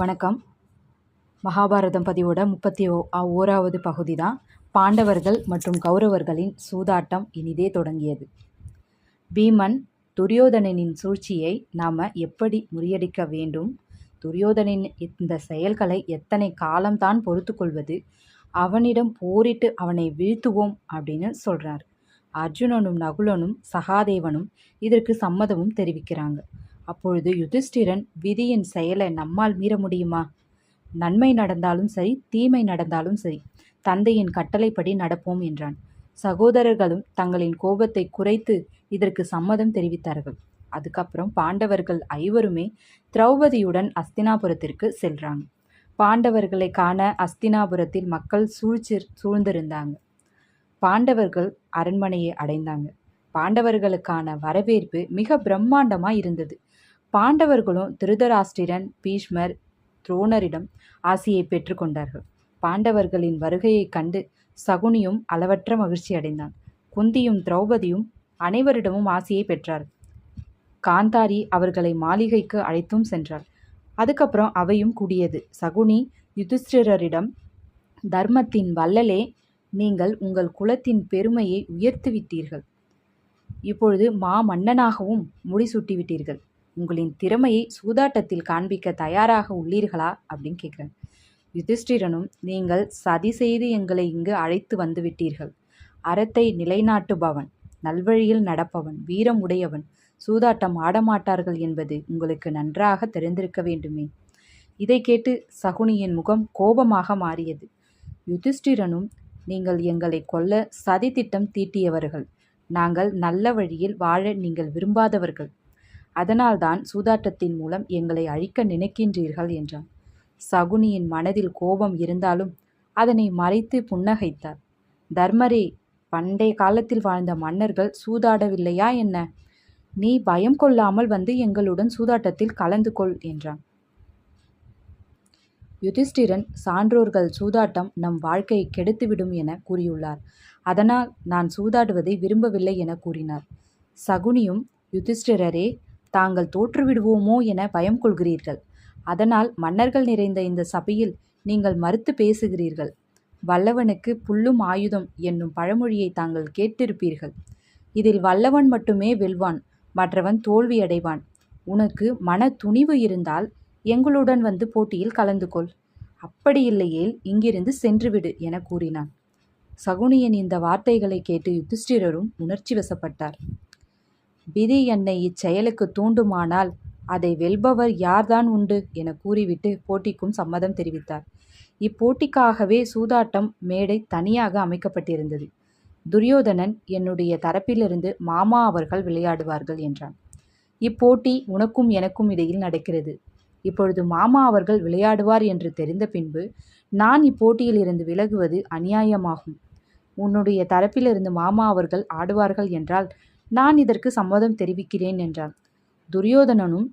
வணக்கம். மகாபாரதம் பதிவோட முப்பத்தி ஓ ஓராவது பகுதி தான் பாண்டவர்கள் மற்றும் கௌரவர்களின் சூதாட்டம் இனிதே தொடங்கியது. பீமன் துரியோதனனின் சூழ்ச்சியை நாம் எப்படி முறியடிக்க வேண்டும்? துரியோதனின் இந்த செயல்களை எத்தனை காலம்தான் பொறுத்து கொள்வது? அவனிடம் போரிட்டு அவனை வீழ்த்துவோம் அப்படின்னு சொல்கிறார் அர்ஜுனனும் நகுலனும் சகாதேவனும் இதற்கு சம்மதமும் தெரிவிக்கிறாங்க. அப்பொழுது யுதிஷ்டிரன் விதியின் செயலை நம்மால் மீற முடியுமா? நன்மை நடந்தாலும் சரி தீமை நடந்தாலும் சரி தந்தையின் கட்டளைப்படி நடப்போம் என்றான். சகோதரர்களும் தங்களின் கோபத்தை குறைத்து இதற்கு சம்மதம் தெரிவித்தார்கள். அதுக்கப்புறம் பாண்டவர்கள் ஐவருமே திரௌபதியுடன் அஸ்தினாபுரத்திற்கு செல்றாங்க பாண்டவர்களை காண அஸ்தினாபுரத்தில் மக்கள் சூழ்ச்சி சூழ்ந்திருந்தாங்க. பாண்டவர்கள் அரண்மனையை அடைந்தாங்க. பாண்டவர்களுக்கான வரவேற்பு மிக பிரம்மாண்டமாக இருந்தது. பாண்டவர்களும் திருதராஷ்டிரன் பீஷ்மர் துரோணரிடம் ஆசியை பெற்றுக்கொண்டார்கள். பாண்டவர்களின் வருகையைக் கண்டு சகுனியும் அளவற்ற மகிழ்ச்சி அடைந்தான். குந்தியும் திரௌபதியும் அனைவரிடமும் ஆசியை பெற்றார் காந்தாரி அவர்களை மாளிகைக்கு அழைத்தும் சென்றார் அதுக்கப்புறம் அவையும் கூடியது. சகுனி யுதிஷ்டிரரிடம் தர்மத்தின் வல்லலே நீங்கள் உங்கள் குலத்தின் பெருமையை உயர்த்துவிட்டீர்கள். இப்பொழுது மா மன்னனாகவும் முடிசூட்டிவிட்டீர்கள். உங்களின் திறமையை சூதாட்டத்தில் காண்பிக்க தயாராக உள்ளீர்களா அப்படின்னு கேட்குறேன் யுதிஷ்டிரனும் நீங்கள் சதி செய்து எங்களை இங்கு அழைத்து வந்துவிட்டீர்கள். அறத்தை நிலைநாட்டுபவன் நல்வழியில் நடப்பவன் வீரம் உடையவன் சூதாட்டம் ஆடமாட்டார்கள் என்பது உங்களுக்கு நன்றாக தெரிந்திருக்க வேண்டுமே இதை கேட்டு சகுனியின் முகம் கோபமாக மாறியது. யுதிஷ்டிரனும் நீங்கள் எங்களை கொல்ல சதி திட்டம் தீட்டியவர்கள். நாங்கள் நல்ல வழியில் வாழ நீங்கள் விரும்பாதவர்கள். அதனால்தான் சூதாட்டத்தின் மூலம் எங்களை அழிக்க நினைக்கின்றீர்கள் என்றான். சகுனியின் மனதில் கோபம் இருந்தாலும் அதனை மறைத்து புன்னகைத்தார். தர்மரே பண்டைய காலத்தில் வாழ்ந்த மன்னர்கள் சூதாடவில்லையா என்ன? நீ பயம் கொள்ளாமல் வந்து எங்களுடன் சூதாட்டத்தில் கலந்து கொள் என்றான். யுதிஷ்டிரன் சான்றோர்கள் சூதாட்டம் நம் வாழ்க்கையை கெடுத்துவிடும் என கூறியுள்ளார். அதனால் நான் சூதாடுவதை விரும்பவில்லை என கூறினார். சகுனியும் யுதிஷ்டிரரே தாங்கள் தோற்றுவிடுவோமோ என பயம் கொள்கிறீர்கள். அதனால் மன்னர்கள் நிறைந்த இந்த சபையில் நீங்கள் மறுத்து பேசுகிறீர்கள். வல்லவனுக்கு புல்லும் ஆயுதம் என்னும் பழமொழியை தாங்கள் கேட்டிருப்பீர்கள். இதில் வல்லவன் மட்டுமே வெல்வான் மற்றவன் தோல்வியடைவான். உனக்கு மன துணிவு இருந்தால் எங்களுடன் வந்து போட்டியில் கலந்து கொள். அப்படியில்லையேல் இங்கிருந்து சென்றுவிடு என கூறினான். சகுனியன் இந்த வார்த்தைகளை கேட்டு யுதிஷ்டிரரும் உணர்ச்சி வசப்பட்டார். விதி என்னை இச்செயலுக்கு தூண்டுமானால் அதை வெல்பவர் யார்தான் உண்டு? என கூறிவிட்டு போட்டிக்கும் சம்மதம் தெரிவித்தார். இப்போட்டிக்காகவே சூதாட்டம் மேடை தனியாக அமைக்கப்பட்டிருந்தது. துரியோதனன் என்னுடைய தரப்பிலிருந்து மாமா அவர்கள் விளையாடுவார்கள் என்றான். இப்போட்டி உனக்கும் எனக்கும் இடையில் நடக்கிறது. இப்பொழுது மாமா அவர்கள் விளையாடுவார் என்று தெரிந்த பின்பு நான் இப்போட்டியில் இருந்து விலகுவது அநியாயமாகும். உன்னுடைய தரப்பிலிருந்து மாமா அவர்கள் ஆடுவார்கள் என்றால் நான் இதற்கு சம்மதம் தெரிவிக்கிறேன் என்றான். துரியோதனனும்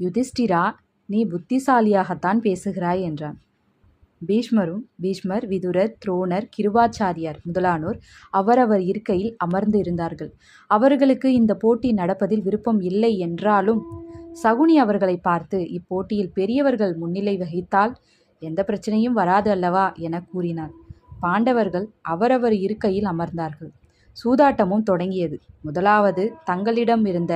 யுதிஷ்டிரா நீ புத்திசாலியாகத்தான் பேசுகிறாய் என்றான். பீஷ்மரும் பீஷ்மர் விதுரர் துரோணர் கிருபாச்சாரியார் முதலானோர் அவரவர் இருக்கையில் அமர்ந்து இருந்தார்கள். அவர்களுக்கு இந்த போட்டி நடப்பதில் விருப்பம் இல்லை என்றாலும் சகுனி அவர்களை பார்த்து இப்போட்டியில் பெரியவர்கள் முன்னிலை வகித்தால் எந்த பிரச்சனையும் வராது அல்லவா என கூறினார். பாண்டவர்கள் அவரவர் இருக்கையில் அமர்ந்தார்கள். சூதாட்டமும் தொடங்கியது. முதலாவது தங்களிடம் இருந்த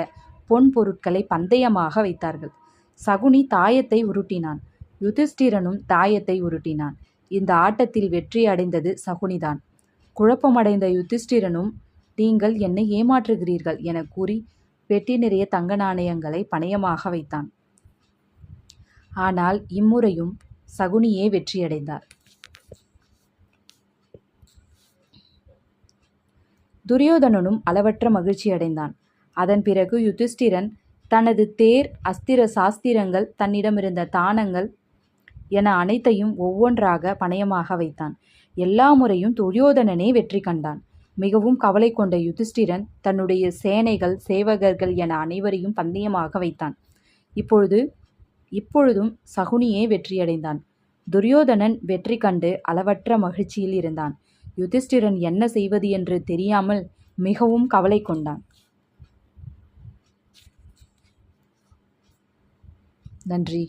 பொன் பொருட்களை பந்தயமாக வைத்தார்கள். சகுனி தாயத்தை உருட்டினான். யுதிஷ்டிரனும் தாயத்தை உருட்டினான். இந்த ஆட்டத்தில் வெற்றி அடைந்தது சகுனிதான். குழப்பமடைந்த யுதிஷ்டிரனும் நீங்கள் என்னை ஏமாற்றுகிறீர்கள் என கூறி பெட்டி நிறைய தங்க நாணயங்களை பணயமாக வைத்தான். ஆனால் இம்முறையும் சகுனியே வெற்றியடைந்தார். துரியோதனனும் அளவற்ற மகிழ்ச்சி அடைந்தான். அதன் பிறகு யுதிஷ்டிரன் தனது தேர் அஸ்திர சாஸ்திரங்கள் தன்னிடமிருந்த தானங்கள் என அனைத்தையும் ஒவ்வொன்றாக பணயமாக வைத்தான். எல்லா முறையும் துரியோதனனே வெற்றி கண்டான். மிகவும் கவலை கொண்ட யுதிஷ்டிரன் தன்னுடைய சேனைகள் சேவகர்கள் என அனைவரையும் பந்தயமாக வைத்தான். இப்பொழுது இப்பொழுதும் சகுனியே வெற்றியடைந்தான். துரியோதனன் வெற்றி கண்டு அளவற்ற மகிழ்ச்சியில் இருந்தான். யுதிஷ்டிரன் என்ன செய்வது என்று தெரியாமல் மிகவும் கவலை கொண்டான். நன்றி.